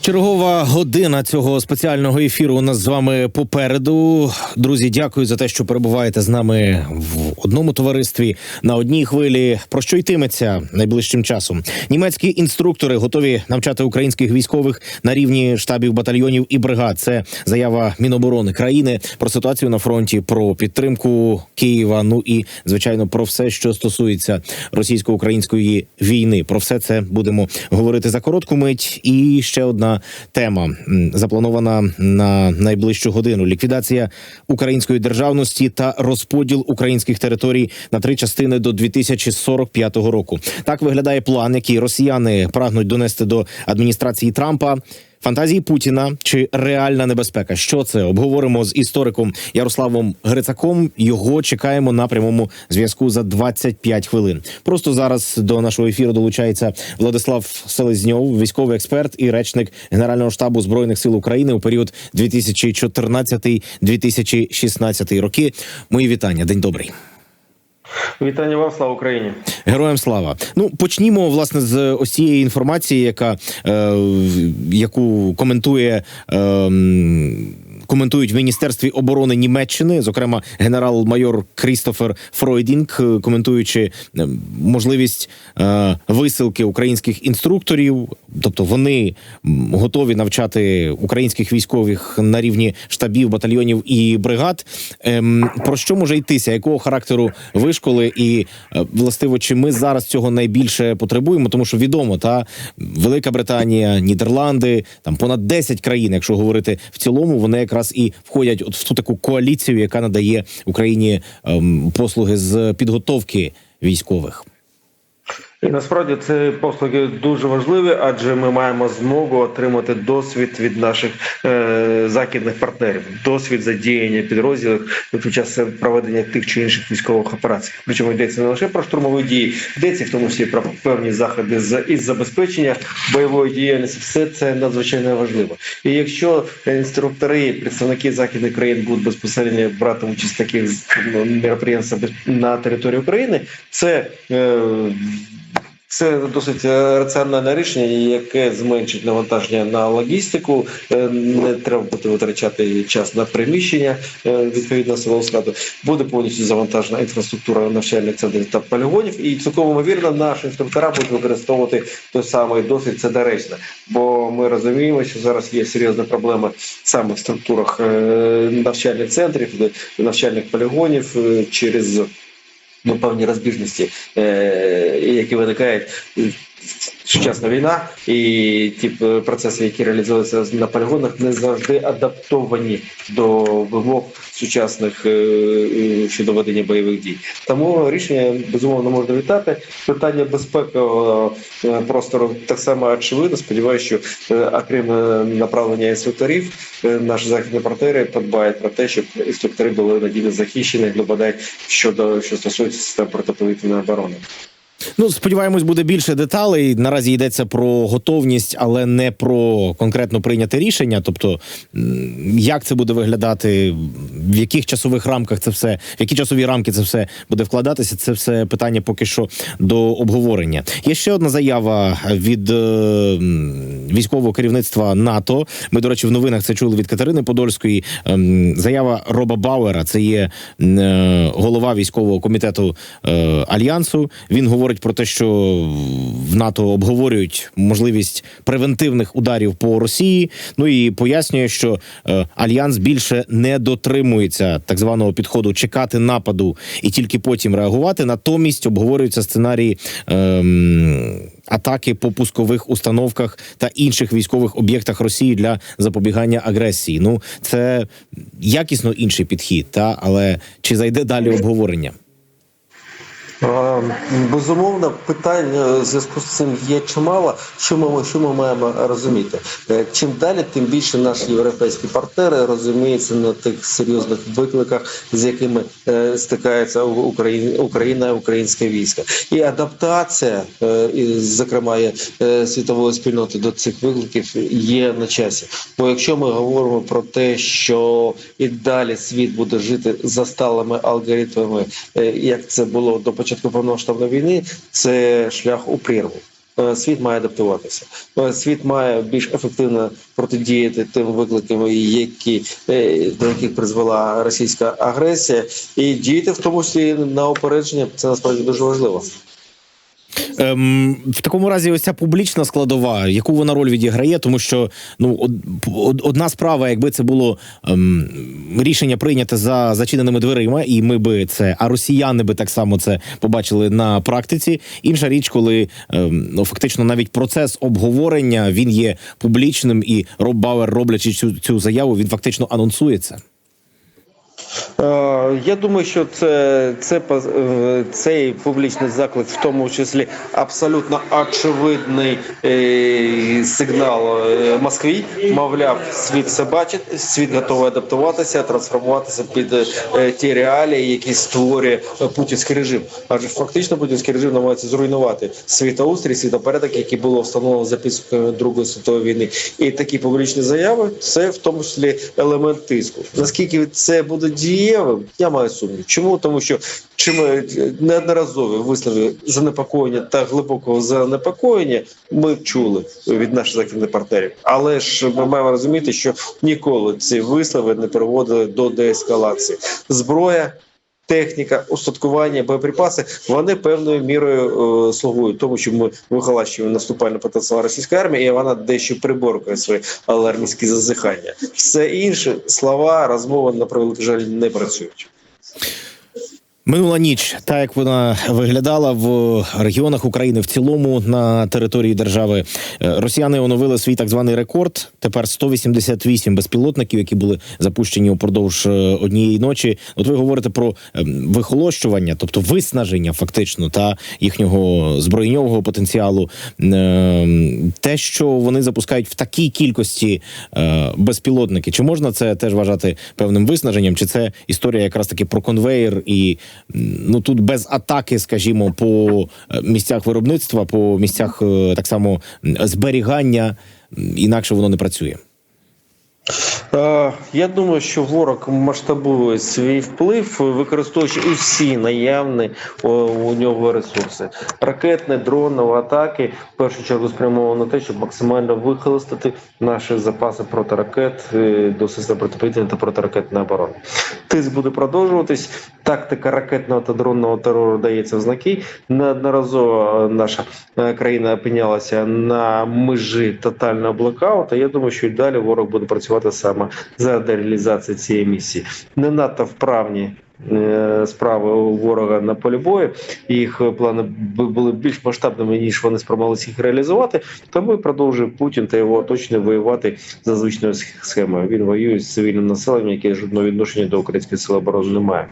Чергова година цього спеціального ефіру у нас з вами попереду. Друзі, дякую за те, що перебуваєте з нами в одному товаристві на одній хвилі. Про що йтиметься найближчим часом? Німецькі інструктори готові навчати українських військових на рівні штабів батальйонів і бригад. Це заява Міноборони країни про ситуацію на фронті, про підтримку Києва. Ну і звичайно про все, що стосується російсько-української війни. Про все це будемо говорити за коротку мить. І ще одна тема запланована на найближчу годину: ліквідація української державності та розподіл українських територій на три частини до 2045 року. Так виглядає план, який росіяни прагнуть донести до адміністрації Трампа. Фантазії Путіна чи реальна небезпека? Що це обговоримо з істориком Ярославом Грицаком. Його чекаємо на прямому зв'язку за 25 хвилин. Просто зараз до нашого ефіру долучається Владислав Селезньов, військовий експерт і речник Генерального штабу збройних сил України у період 2014-2016 роки. Мої вітання. День добрий. Вітання вам, слава Україні. Героям слава. Ну почнімо власне з ось цієї інформації, яка е, яку коментує. Е, Коментують в міністерстві оборони Німеччини, зокрема генерал-майор Крістофер Фройдінг, е, коментуючи е, можливість е, висилки українських інструкторів, тобто вони готові навчати українських військових на рівні штабів, батальйонів і бригад. Ем, про що може йтися? Якого характеру вишколи? І властиво, чи ми зараз цього найбільше потребуємо? Тому що відомо, та Велика Британія, Нідерланди, там понад 10 країн, якщо говорити в цілому, вони якраз і входять от в ту таку коаліцію, яка надає Україні ем, послуги з підготовки військових. І насправді це послуги дуже важливі, адже ми маємо змогу отримати досвід від наших е, західних партнерів, досвід задіяння підрозділів під час проведення тих чи інших військових операцій. Причому йдеться не лише про штурмові дії, йдеться в тому числі про певні заходи з із забезпечення бойової діяльності. Все це надзвичайно важливо. І якщо інструктори, представники західних країн будуть безпосередньо брати участь в таких ну, мероприємствах на території України, це е, це досить е, раціональне рішення, яке зменшить навантаження на логістику. Е, Не треба буде витрачати час на приміщення е, відповідно свого складу. Буде повністю завантажена інфраструктура навчальних центрів та полігонів. І цілком ймовірно, наші інструктора будуть використовувати той самий досвід. Це доречно, бо ми розуміємо, що зараз є серйозна проблема саме в структурах навчальних центрів, навчальних полігонів через ну, певні розбіжності, е, які виникають. Сучасна війна і ті е, процеси, які реалізуються на полігонах, не завжди адаптовані до вимог сучасних е, е, щодо ведення бойових дій. Тому рішення безумовно можна вітати. Питання безпекового е, простору так само очевидно. Сподіваюся, що окрім направлення інструкторів, наші західні партнери подбають про те, щоб інструктори були надійно захищені, ну бодай щодо що стосується систем протиповітряної оборони. Ну, сподіваємось, буде більше деталей. Наразі йдеться про готовність, але не про конкретно прийняте рішення. Тобто, як це буде виглядати, в яких часових рамках це все, в які часові рамки це все буде вкладатися. Це все питання поки що до обговорення. Є ще одна заява від е, військового керівництва НАТО. Ми, до речі, в новинах це чули від Катерини Подольської. Ем, Заява Роба Бауера. Це є е, голова військового комітету е, альянсу. Він говорить про те, що в НАТО обговорюють можливість превентивних ударів по Росії. Ну і пояснює, що е, альянс більше не дотримується так званого підходу чекати нападу і тільки потім реагувати. Натомість обговорюються сценарії. ем, Атаки по пускових установках та інших військових об'єктах Росії для запобігання агресії. Ну це якісно інший підхід, та але чи зайде далі обговорення? А, Е, Безумовно, питань е, в зв'язку з цим є чимало. Що ми, що ми маємо розуміти? Е, Чим далі, тим більше наші європейські партнери розуміються на тих серйозних викликах, з якими е, стикається Україна, Україна, українське військо. І адаптація, зокрема, світової спільноти до цих викликів є на часі. Бо якщо ми говоримо про те, що і далі світ буде жити за сталими алгоритмами, як це було до початку повномасштабної війни, це шлях у прірву. Е, Світ має адаптуватися. Е, Світ має більш ефективно протидіяти тим викликам, які е, до яких призвела російська агресія, і діяти в тому числі на опередження. Це насправді дуже важливо. Ем, в такому разі, ось ця публічна складова, яку вона роль відіграє, тому що ну од, од- одна справа, якби це було ем, рішення прийняте за зачиненими дверима, і ми би це, а росіяни би так само це побачили на практиці. Інша річ, коли ем, ну фактично навіть процес обговорення він є публічним, і Роб Бауер, роблячи цю, цю заяву, він фактично анонсує це. Е, Я думаю, що це, це е, цей публічний заклик, в тому числі абсолютно очевидний е, сигнал е, Москві. Мовляв, світ все бачить, світ готовий адаптуватися, трансформуватися під е, ті реалії, які створює е, путінський режим. Адже фактично путінський режим намагається зруйнувати світоустрій, світопорядок, який було встановлено за підсумками Другої світової війни. І такі публічні заяви це в тому числі елемент тиску. Наскільки це буде дієвим, я маю сумнів. Чому? Тому що чим е, неодноразові вислови занепокоєння та глибокого занепокоєння ми чули від наших західних партнерів. Але ж ми маємо розуміти, що ніколи ці вислови не приводили до деескалації. Зброя. Техніка, устаткування, боєприпаси вони певною мірою е, слугують тому, що ми вихолащуємо наступальний потенціал російської армії, і вона дещо приборкує свої алармійські зазихання. Все інше слова, розмови на превеликий жаль не працюють. Минула ніч, так як вона виглядала в регіонах України в цілому на території держави, Е, росіяни оновили свій так званий рекорд. Тепер 188 безпілотників, які були запущені упродовж е, однієї ночі. От ви говорите про ем, вихолощування, тобто виснаження, фактично, та їхнього збройнього потенціалу. Ем, Те, що вони запускають в такій кількості е, безпілотники, чи можна це теж вважати певним виснаженням? Чи це історія якраз таки про конвейер і ну тут без атаки, скажімо, по е, місцях виробництва, по місцях е, так само зберігання, інакше воно не працює. Е, Я думаю, що ворог масштабує свій вплив, використовуючи усі наявні у нього ресурси. Ракетні, дронові атаки в першу чергу спрямовані на те, щоб максимально вихолостити наші запаси протиракет е, до систем протиповітряної та протиракетної оборони. Тиск буде продовжуватись. Тактика ракетного та дронного терору дається в знаки. Неодноразово е, наша е, країна опинялася на межі тотального блокауту. Я думаю, що і далі ворог буде працювати саме заради реалізації цієї місії. Не надто вправні. е, Справи ворога на полі бою їх плани були більш масштабними ніж вони спромоглися їх реалізувати. Тому продовжує Путін та його оточення воювати за звичною схемою. Він воює з цивільним населенням, яке жодного відношення до української сили оборони не має.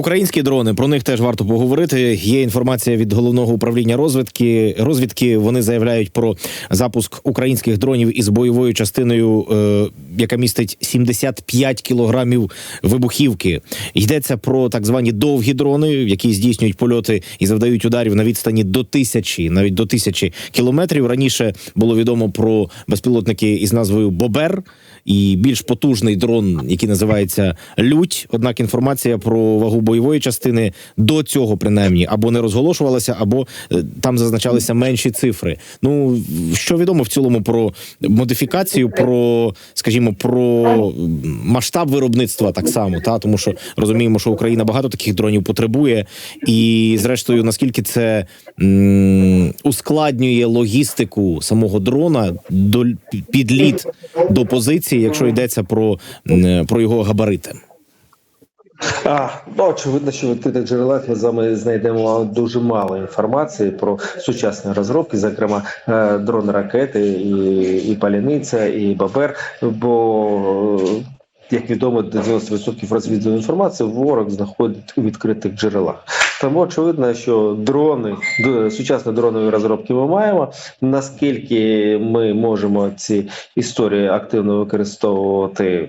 Українські дрони про них теж варто поговорити. Є інформація від головного управління розвідки. Розвідки вони заявляють про запуск українських дронів із бойовою частиною, е, яка містить 75 кілограмів вибухівки. Йдеться про так звані довгі дрони, які здійснюють польоти і завдають ударів на відстані до тисячі, навіть до тисячі кілометрів. Раніше було відомо про безпілотники із назвою Бобер і більш потужний дрон, який називається Лють. Однак інформація про вагу бойової частини до цього принаймні або не розголошувалася, або е, там зазначалися менші цифри. Ну що відомо в цілому про модифікацію, про скажімо, про масштаб виробництва так само, та тому що розуміємо, що Україна багато таких дронів потребує, і зрештою, наскільки це м, ускладнює логістику самого дрона до підліт до позиції, якщо йдеться про, про його габарити. А, ну, очевидно, що в відкритих джерелах ми з вами знайдемо дуже мало інформації про сучасні розробки, зокрема дрон ракети, і, і паляниця, і бабер. Бо е, як відомо, 90% розвідувальної інформації ворог знаходить у відкритих джерелах. Тому очевидно, що дрони, сучасні дронові розробки ми маємо. Наскільки ми можемо ці історії активно використовувати,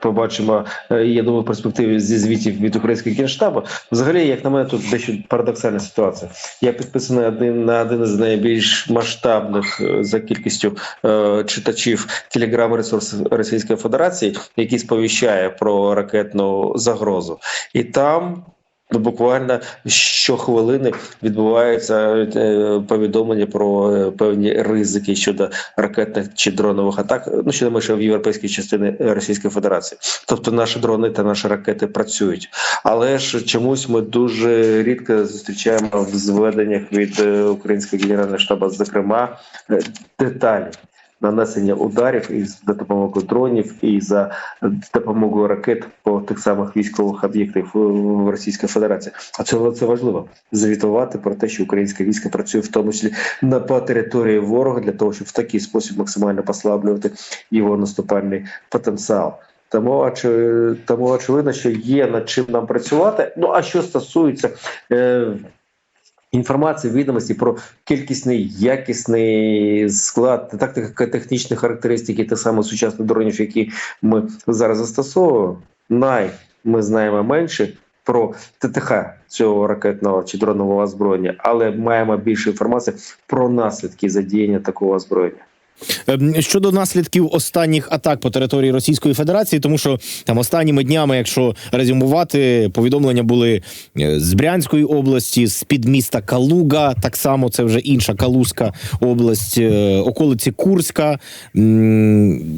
побачимо, е, я думаю, в перспективі зі звітів від українського генштабу. Взагалі, як на мене, тут дещо парадоксальна ситуація. Я підписаний один на один із найбільш масштабних е, за кількістю е, читачів телеграм-ресурс Російської Федерації, який сповіщає про ракетну загрозу, і там. Ну, буквально щохвилини відбуваються е, повідомлення про е, певні ризики щодо ракетних чи дронових атак. Ну що ми ще в європейській частині Російської Федерації. Тобто наші дрони та наші ракети працюють, але ж чомусь ми дуже рідко зустрічаємо в зведеннях від е, українського генерального штабу, зокрема деталі. Нанесення ударів із за допомогою дронів і за допомогою ракет по тих самих військових об'єктах в в Російській Федерації. А це, це важливо звітувати про те, що українське військо працює в тому числі на по території ворога для того, щоб в такий спосіб максимально послаблювати його наступальний потенціал. Тому тому очевидно, що є над чим нам працювати. Ну а що стосується е, інформації, відомості про кількісний, якісний склад, тактико-технічні характеристики тих самих сучасних дронів, які ми зараз застосовуємо, най ми знаємо менше про ТТХ цього ракетного чи дронового озброєння, але маємо більше інформації про наслідки задіяння такого озброєння. Ем, Щодо наслідків останніх атак по території Російської Федерації, тому що там останніми днями, якщо резюмувати, повідомлення були е, з Брянської області, з під міста Калуга, так само це вже інша Калузька область, е, околиці Курська.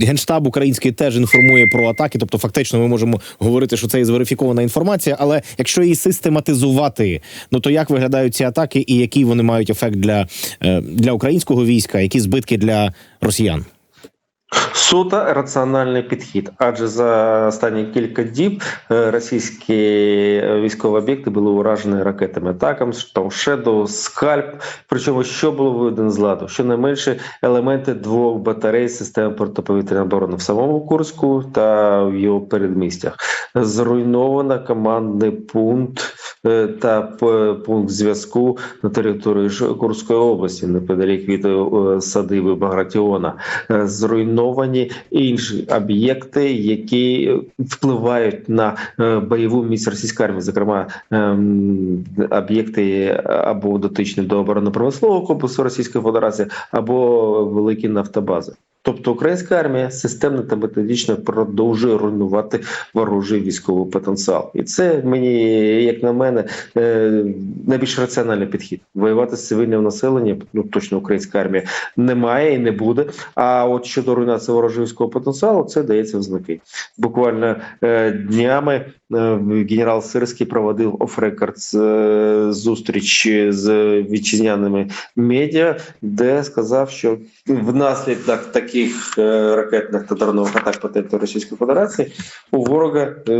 Генштаб український теж інформує про атаки. Тобто, фактично, ми можемо говорити, що це і зверифікована інформація. Але якщо її систематизувати, ну то як виглядають ці атаки і який вони мають ефект для, е, для українського війська, які збитки для росіян? Суто раціональний підхід, адже за останні кілька діб е, російські е, військові об'єкти були уражені ракетами атакам, Шедоу, Скальп. Причому що було виведено з ладу? Щонайменше елементи двох батарей системи протиповітряної оборони в самому Курську та в його передмістях. Зруйновано командний пункт е, та пункт зв'язку на території Курської області, неподалік від садиби Багратіона. Е, Зруйновані інші об'єкти, які впливають на е, бойову місць російської армії, зокрема ем, об'єкти або дотичні до оборонно-промислового комплексу Російської Федерації, або великі нафтобази. Тобто українська армія системно та методично продовжує руйнувати ворожий військовий потенціал, і це мені, як на мене, е, найбільш раціональний підхід. Воювати з цивільним населенням, ну точно українська армія не має і не буде. А от щодо руйнації ворожого військового потенціалу, це дається в знаки. Буквально е, днями е, генерал Сирський проводив оф-рекорд зустріч з вітчизняними медіа, де сказав, що внаслідок таких е, ракетних та дронових атак по території Російської Федерації у ворога е,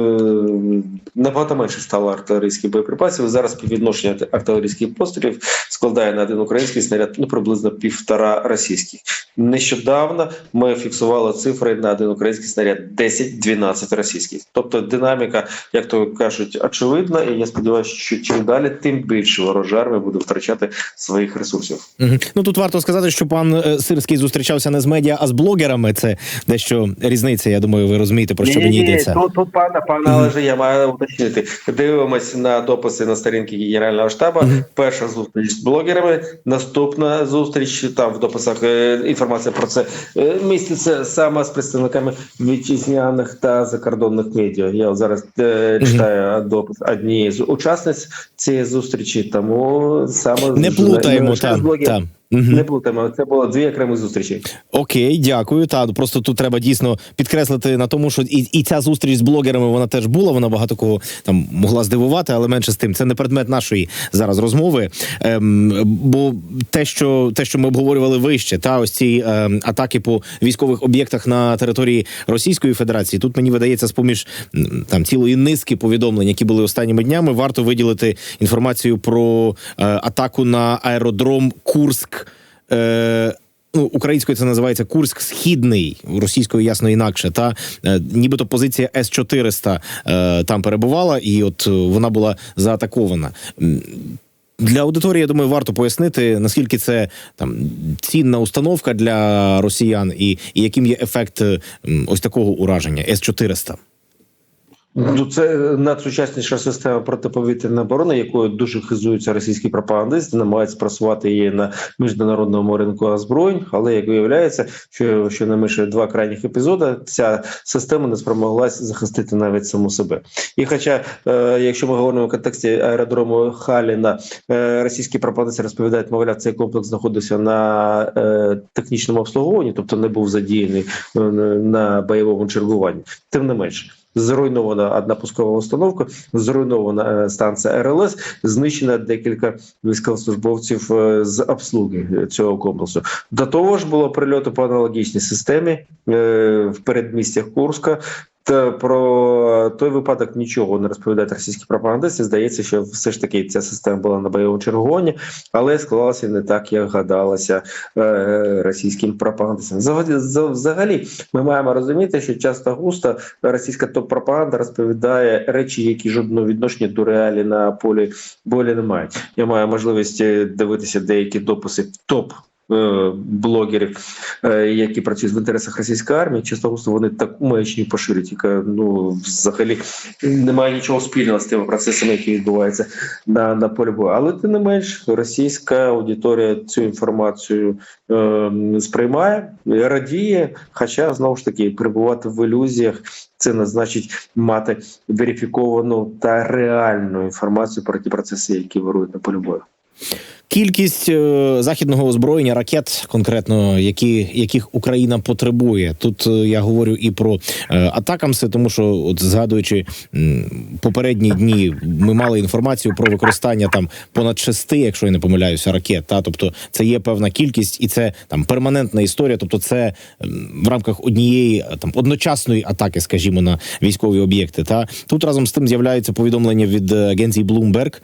набагато менше стало артилерійських боєприпасів. Зараз співвідношення артилерійських пострілів складає на один український снаряд ну приблизно півтора російських. Нещодавно ми фіксували цифри на один український снаряд 10-12 російських. Тобто динаміка, як то кажуть, очевидна, і я сподіваюся, що чим далі, тим більше ворожа буде втрачати своїх ресурсів. Ну тут варто сказати, що пан е, Сирський зустрічався не з медіа, а з блогерами. Це дещо різниця. Я думаю, ви розумієте про що мені йдеться. Тут, тут пане, пане Олеже, я маю уточнити. Дивимось на дописи на сторінки Генерального штабу. Перша зустріч з блогерами, наступна зустріч там в дописах е, інформація про це е, міститься саме з представниками вітчизняних та закордонних медіа. Я зараз е, читаю допис однієї з учасниць цієї зустрічі, тому саме Не плутаємо там. Не плутаємо. Це було дві окремі зустрічі. Окей, дякую. Та просто тут треба дійсно підкреслити на тому, що і, і ця зустріч з блогерами вона теж була. Вона багато кого там могла здивувати, але менше з тим. Це не предмет нашої зараз розмови. Ем, бо те, що те, що ми обговорювали вище, та ось ці ем, атаки по військових об'єктах на території Російської Федерації. Тут мені видається, з поміж там цілої низки повідомлень, які були останніми днями, варто виділити інформацію про е, атаку на аеродром Курськ. Е, ну українською це називається Курськ Східний, російською ясно інакше. Та е, нібито позиція С 400 е, там перебувала, і от е, вона була заатакована. Для аудиторії, я думаю, варто пояснити, наскільки це там цінна установка для росіян, і, і яким є ефект е, ось такого ураження С 400 Ну, це надсучасніша система протиповітряної оборони, якою дуже хизуються російські пропагандисти, намагаються просувати її на міжнародному ринку озброєнь. Але як виявляється, що щонайменше два крайніх епізоди ця система не спромоглася захистити навіть саму себе. І хоча, е, якщо ми говоримо в контексті аеродрому Халіна, е, російські пропагандисти розповідають, мовляв, цей комплекс знаходився на е, технічному обслуговуванні, тобто не був задіяний е, на бойовому чергуванні. Тим не менше. Зруйнована одна пускова установка, зруйнована е, станція РЛС, знищена декілька військовослужбовців е, з обслуги цього комплексу. До того ж, було прильоти по аналогічній системі е, в передмістях Курська. Та про той випадок нічого не розповідають російські пропагандисти. Здається, що все ж таки ця система була на бойовому чергуванні, але склалося не так, як гадалося е, російським пропагандистам. Взагалі, за- взагалі, ми маємо розуміти, що часто густо російська топ-пропаганда розповідає речі, які жодного відношення до реалій на полі болі не мають. Я маю можливість е, дивитися деякі дописи топ. Е, Блогерів, е, які працюють в інтересах російської армії, густо вони таку маячню поширюють, яка ну взагалі немає нічого спільного з тими процесами, які відбуваються на, на полі бою. Але тим не менш, російська аудиторія цю інформацію е, сприймає, радіє. Хоча знову ж таки перебувати в ілюзіях це не значить мати верифіковану та реальну інформацію про ті процеси, які вирують на полі бою. Кількість е, західного озброєння ракет, конкретно які яких Україна потребує. Тут е, я говорю і про е, атакамси, тому що, от згадуючи попередні дні, ми мали інформацію про використання там понад шести, якщо я не помиляюся, ракет. Та тобто це є певна кількість, і це там перманентна історія. Тобто, це в рамках однієї там одночасної атаки, скажімо, на військові об'єкти. Та тут разом з тим з'являються повідомлення від агенції Bloomberg.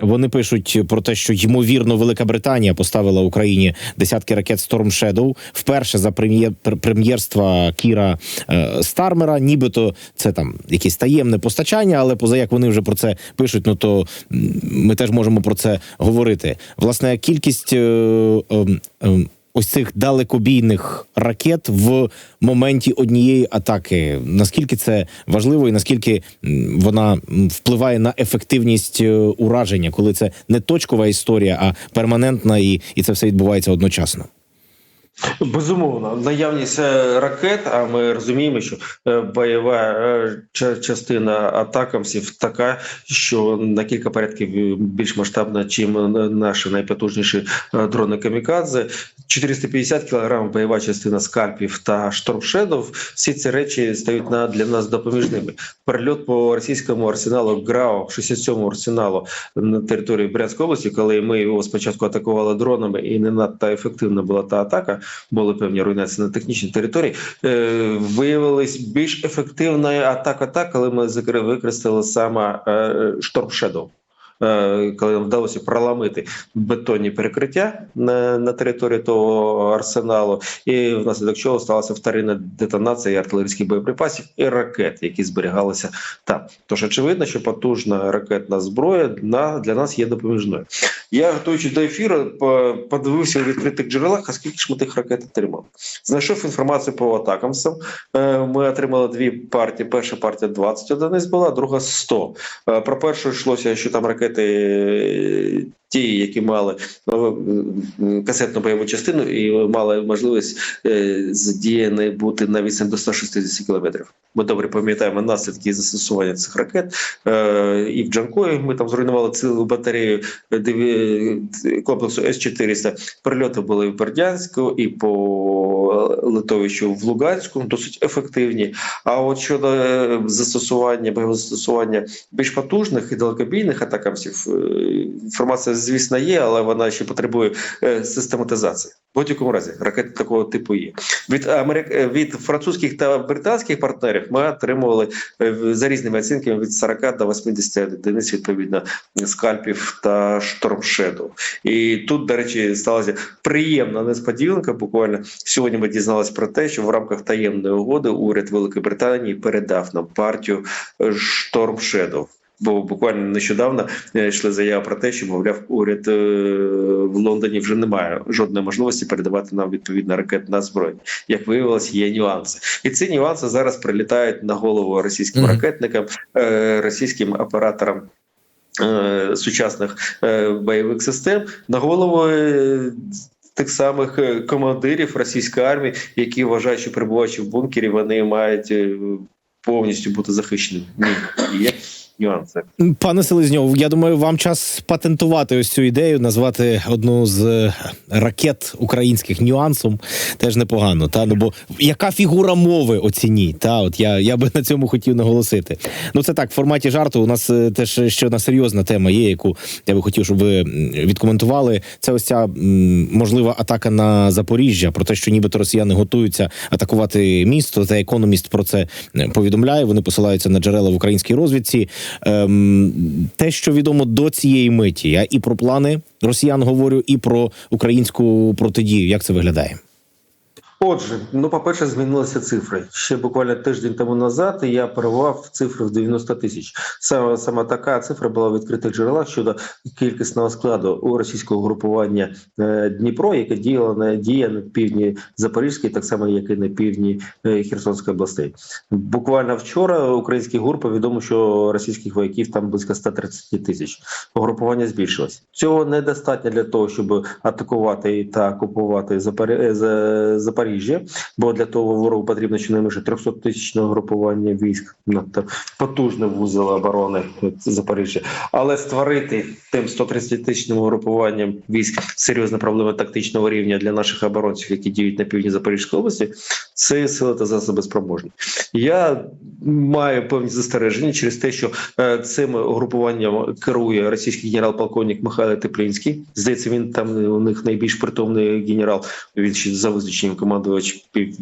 Вони пишуть про те, що ймовірно Велика Британія поставила Україні десятки ракет Storm Shadow вперше за прем'єр прем'єрства Кіра е, Стармера. Нібито це там якесь таємне постачання, але поза як вони вже про це пишуть, ну то ми теж можемо про це говорити. Власне, кількість. Е, е, е, Ось цих далекобійних ракет в моменті однієї атаки. Наскільки це важливо, і наскільки вона впливає на ефективність е, ураження, коли це не точкова історія, а перманентна, і, і це все відбувається одночасно. Безумовно, наявність е, ракет. А ми розуміємо, що е, бойова е, ча- частина атакамсів така, що на кілька порядків більш масштабна, чим наші найпотужніші дрони камікадзе. 450 кг бойова частина скальпів та штормшедов. Всі ці речі стають на для нас допоміжними. Перельот по російському арсеналу ГРАО, 67-му арсеналу на території Брянської області, коли ми його спочатку атакували дронами, і не надто ефективна була та атака були певні руйнації на технічній території. Е, виявилась більш ефективною атака, так, коли ми використали саме е, Storm Shadow. Е, Коли нам вдалося проламити бетонні перекриття на, на території того арсеналу, і внаслідок чого сталася вторинна детонація артилерійських боєприпасів і ракет, які зберігалися там. Тож очевидно, що потужна ракетна зброя на для нас є допоміжною. Я готуючись до ефіру, подивився у відкритих джерелах, а скільки ж ми тих ракет отримали. Знайшов інформацію по атакамсам. Е, Ми отримали дві партії. Перша партія 20 одиниць була, друга 100. Е, Про першу йшлося, що там ракети е, ті, які мали е, касетну бойову частину і мали можливість е, задіяні бути на відстань до 160 кілометрів. Ми добре пам'ятаємо наслідки застосування цих ракет. Е, І в Джанкої ми там зруйнували цілу батарею комплексу С-400. Прильоти були в Бердянську і по литовищу в Луганську, досить ефективні. А от щодо застосування бойового застосування більш потужних і далекобійних атакамсів, інформація звісно, є, але вона ще потребує е, систематизації. В будь-якому разі ракети такого типу є. Від Америк... е, від французьких та британських партнерів ми отримували е, за різними оцінками від 40 до 80 одиниць відповідно скальпів та штормшеду. І тут, до речі, сталася приємна несподіванка. Буквально сьогодні ми дізналися про те, що в рамках таємної угоди уряд Великої Британії передав нам партію Shadow. Бо буквально нещодавно е, йшли заяви про те, що мовляв, уряд е, в Лондоні вже не має жодної можливості передавати нам відповідно ракет на зброю. Як виявилось, є нюанси, і ці нюанси зараз прилітають на голову російським Мгм. ракетникам, е, російським операторам. Сучасних бойових систем на голову тих самих командирів російської армії, які вважають, що перебуваючи в бункері, вони мають повністю бути захищеними. Ні, є нюанси. Пане Селезньов, я думаю, вам час патентувати ось цю ідею, назвати одну з е, ракет українських нюансом теж непогано. Та ну бо яка фігура мови оцініть? Та от я, я би на цьому хотів наголосити. Ну це так, в форматі жарту. У нас е, теж ще одна серйозна тема є, яку я би хотів, щоб ви відкоментували. Це ось ця можлива атака на Запоріжжя про те, що нібито росіяни готуються атакувати місто. Та економіст про це е, повідомляє. Вони посилаються на джерела в українській розвідці. Ем, те, що відомо до цієї миті, я і про плани росіян говорю, і про українську протидію. Як це виглядає? Отже, ну по-перше, змінилися цифри. Ще буквально тиждень тому назад я перебував цифри в 90 тисяч. Саме саме така цифра була в відкритих джерелах щодо кількісного складу у російського групування е, Дніпро, яке діяло на діє на півдні Запорізької, так само як і на півдні е, Херсонської областей. Буквально вчора український ГУР повідомив, що російських вояків там близько 130 тисяч. Угрупування збільшилось. Цього недостатньо для того, щоб атакувати та окупувати Запорі- е, Запоріжжя, бо для того ворогу потрібно щонайменше 300 тисячного групування військ, надто потужне вузол оборони Запоріжжя. Але створити тим 130 тисячним групуванням військ серйозна проблема тактичного рівня для наших оборонців, які діють на півдні Запорізької області, це сили та засоби спроможні. Я маю певні застереження через те, що е, цим групуванням керує російський генерал-полковник Михайло Теплінський. Здається, він там у них найбільш притомний генерал. Він ще за визначенням командувач пів-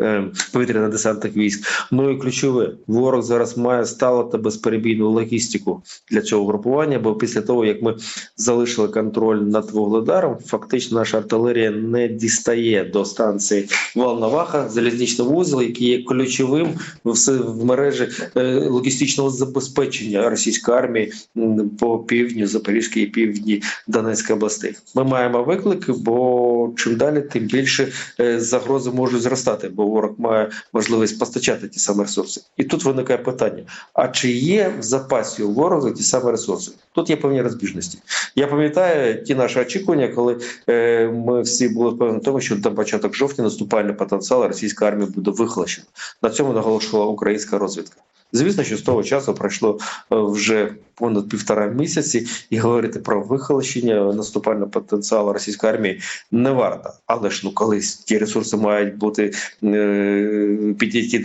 е, повітряно-десантних військ. Ну і ключове, ворог зараз має сталу та безперебійну логістику для цього групування. Бо після того як ми залишили контроль над Вугледаром, фактично наша артилерія не дістає до станції Волноваха, залізничний вузол, який є ключовим в мережі е, логістичного забезпечення російської армії по півдню Запорізької і півдні Донецької областей. Ми маємо виклики, бо чим далі, тим більше е, загрози можуть зростати, бо ворог має можливість постачати ті самі ресурси. І тут виникає питання: а чи є в запасі у ворога ті самі ресурси? Тут є певні розбіжності. Я пам'ятаю ті наші очікування, коли е, ми всі були впевнені в тому, що до початок жовтня наступальний потенціал російської армії буде вихлощено. На цьому наголошувала українська розвідка. Звісно, що з того часу пройшло е, вже понад півтора місяці, і говорити про вихолощення наступального потенціалу російської армії не варто. Але ж ну колись ті ресурси мають бути е, підійти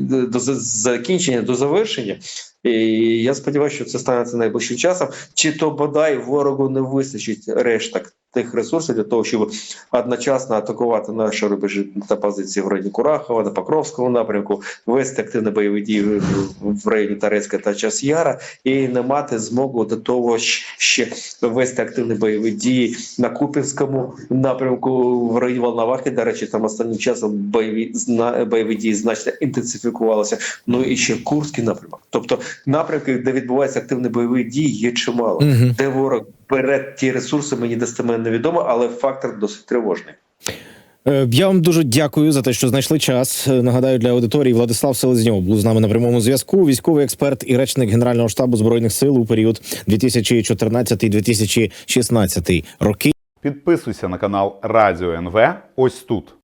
до, до за- закінчення, до завершення. І я сподіваюся, що це станеться найближчим часом. Чи то бодай ворогу не вистачить решток тих ресурсів для того, щоб одночасно атакувати наші рубежі та позиції в районі Курахова, на Покровському напрямку, вести активні бойові дії в- районі Тарецька та Час-Яра, і не мати змогу до того ще вести активні бойові дії на Купінському напрямку в районі Волновахи. До речі, там останнім часом бойові бойові дії значно інтенсифікувалися. Ну і ще Курський напрямок. Тобто напрямки, де відбуваються активні бойові дії, є чимало. Мгм. Де ворог бере ті ресурси, мені достеменно невідомо, але фактор досить тривожний. Е, Я вам дуже дякую за те, що знайшли час. Е, Нагадаю для аудиторії Владислав Селезньов був з нами на прямому зв'язку. Військовий експерт і речник Генерального штабу збройних сил у період 2014-2016 роки. Підписуйся на канал Радіо НВ ось тут.